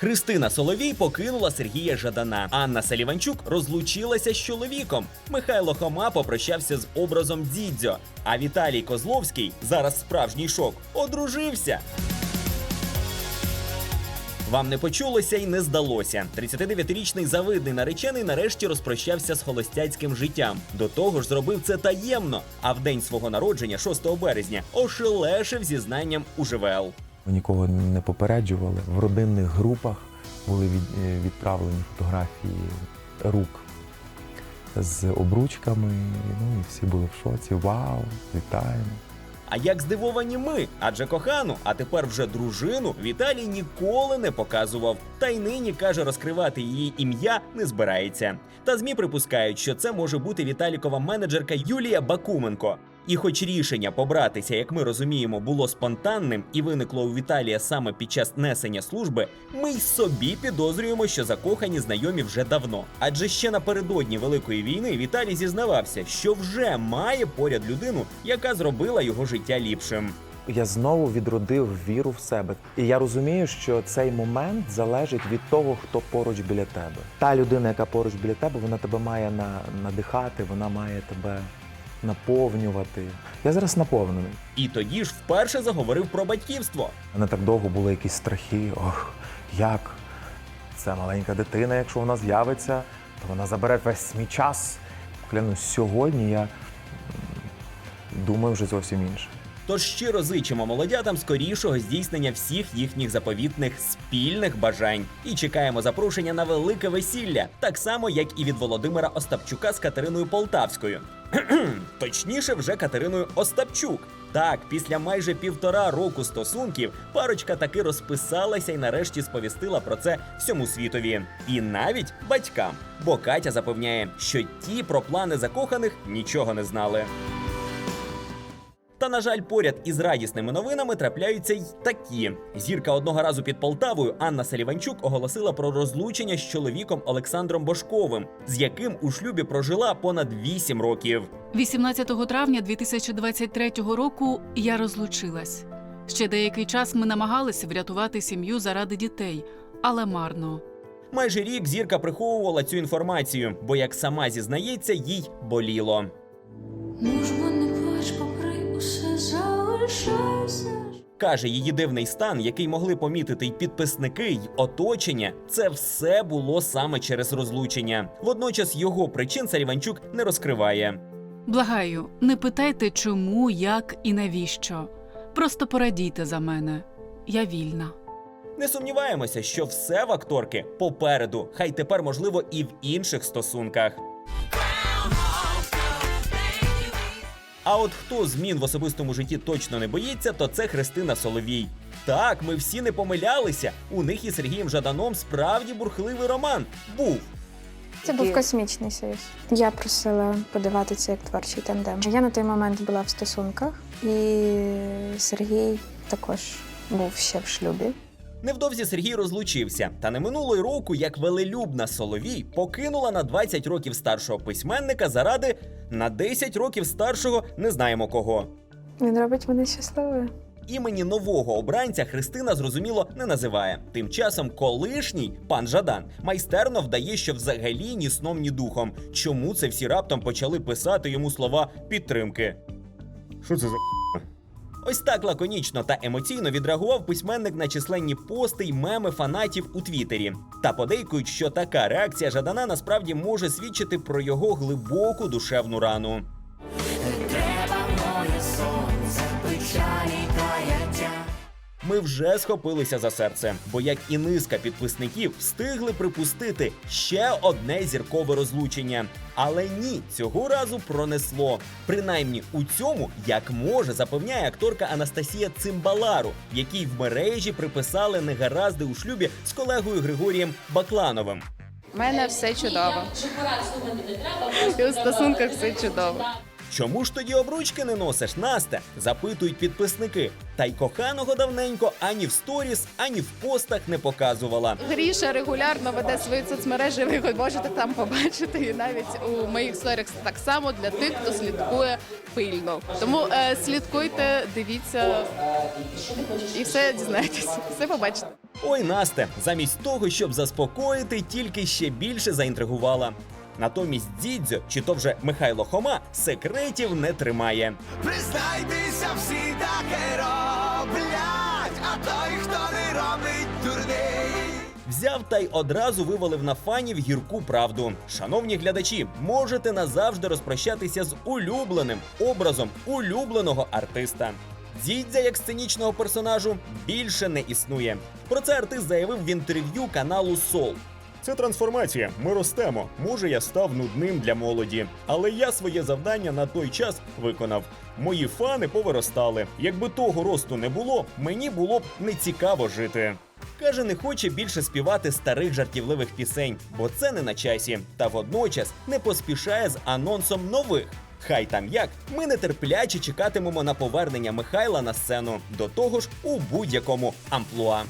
Христина Соловій покинула Сергія Жадана. Анна Саліванчук розлучилася з чоловіком. Михайло Хома попрощався з образом Дідзьо. А Віталій Козловський зараз справжній шок. Одружився. Вам не почулося і не здалося. 39-річний завидний наречений нарешті розпрощався з холостяцьким життям. До того ж, зробив це таємно. А в день свого народження, 6 березня, ошелешив зізнанням у ЖВЛ. Нікого не попереджували. В родинних групах були е, відправлені фотографії рук з обручками. Ну і всі були в шоці. Вау, вітаємо. А як здивовані ми? Адже кохану, а тепер вже дружину Віталій ніколи не показував. Та й нині каже, розкривати її ім'я не збирається. Та змі припускають, що це може бути Віталікова менеджерка Юлія Бакуменко. І хоч рішення побратися, як ми розуміємо, було спонтанним і виникло у Віталія саме під час несення служби, ми й собі підозрюємо, що закохані знайомі вже давно. Адже ще напередодні Великої війни Віталій зізнавався, що вже має поряд людину, яка зробила його життя ліпшим. Я знову відродив віру в себе. І я розумію, що цей момент залежить від того, хто поруч біля тебе. Та людина, яка поруч біля тебе, вона тебе має надихати, вона має тебе наповнювати. Я зараз наповнений. І тоді ж вперше заговорив про батьківство. У мене так довго були якісь страхи. Ох, як? Це маленька дитина, якщо вона з'явиться, то вона забере весь мій час. Клянусь, сьогодні я думаю вже зовсім інше. Тож щиро зичимо молодятам скорішого здійснення всіх їхніх заповітних спільних бажань і чекаємо запрошення на велике весілля, так само як і від Володимира Остапчука з Катериною Полтавською. Точніше, вже Катериною Остапчук. Так, після майже півтора року стосунків парочка таки розписалася і нарешті сповістила про це всьому світові, і навіть батькам. Бо Катя запевняє, що ті про плани закоханих нічого не знали. На жаль, поряд із радісними новинами трапляються й такі. Зірка одного разу під Полтавою Анна Саліванчук оголосила про розлучення з чоловіком Олександром Бошковим, з яким у шлюбі прожила понад 8 років. 18 травня 2023 року я розлучилась. Ще деякий час ми намагалися врятувати сім'ю заради дітей, але марно. Майже рік зірка приховувала цю інформацію, бо, як сама зізнається, їй боліло. Залишайся. Каже, її дивний стан, який могли помітити й підписники, й оточення, це все було саме через розлучення. Водночас його причин Саліванчук не розкриває. Благаю, не питайте, чому, як і навіщо. Просто порадійте за мене. Я вільна. Не сумніваємося, що все в акторки попереду, хай тепер можливо і в інших стосунках. А от хто змін в особистому житті точно не боїться, то це Христина Соловій. Так, ми всі не помилялися. У них із Сергієм Жаданом справді бурхливий роман. Був. Це був космічний союз. Я просила подавати це як творчий тандем. Я на той момент була в стосунках, і Сергій також був ще в шлюбі. Невдовзі Сергій розлучився, та не минуло й року, як велелюбна Соловій покинула на 20 років старшого письменника заради на 10 років старшого не знаємо кого. Він робить мене щасливою. Імені нового обранця Христина зрозуміло не називає. Тим часом колишній пан Жадан майстерно вдає, що взагалі ні сном, ні духом. Чому це всі раптом почали писати йому слова підтримки? Що це за Ось так лаконічно та емоційно відреагував письменник на численні пости й меми фанатів у Твіттері. Та подейкують, що така реакція Жадана насправді може свідчити про його глибоку душевну рану. Ми вже схопилися за серце, бо як і низка підписників встигли припустити ще одне зіркове розлучення. Але ні, цього разу пронесло. Принаймні у цьому, як може, запевняє акторка Анастасія Цимбалару, якій в мережі приписали негаразди у шлюбі з колегою Григорієм Баклановим. У мене все чудово. І у стосунках все чудово. Чому ж тоді обручки не носиш, Настя? Запитують підписники. Та й коханого давненько ані в сторіс, ані в постах не показувала. Гріша регулярно веде свої соцмережі. Ви можете там побачити. І навіть у моїх сторіях так само для тих, хто слідкує пильно. Тому е, слідкуйте, дивіться і все дізнаєтесь, все побачите. Ой, Насте, замість того, щоб заспокоїти, тільки ще більше заінтригувала. Натомість Дідзьо, чи то вже Михайло Хома, секретів не тримає. Признайтеся, всі таке роблять, а той, хто не робить дурний. Взяв та й одразу вивалив на фанів гірку правду. Шановні глядачі, можете назавжди розпрощатися з улюбленим образом улюбленого артиста. Дідзя як сценічного персонажу більше не існує. Про це артист заявив в інтерв'ю каналу Сол. Це трансформація. Ми ростемо. Може, я став нудним для молоді, але я своє завдання на той час виконав. Мої фани повиростали. Якби того росту не було, мені було б нецікаво жити. Каже, не хоче більше співати старих жартівливих пісень, бо це не на часі. Та водночас не поспішає з анонсом нових. Хай там як, ми нетерпляче чекатимемо на повернення Михайла на сцену, до того ж у будь-якому амплуа.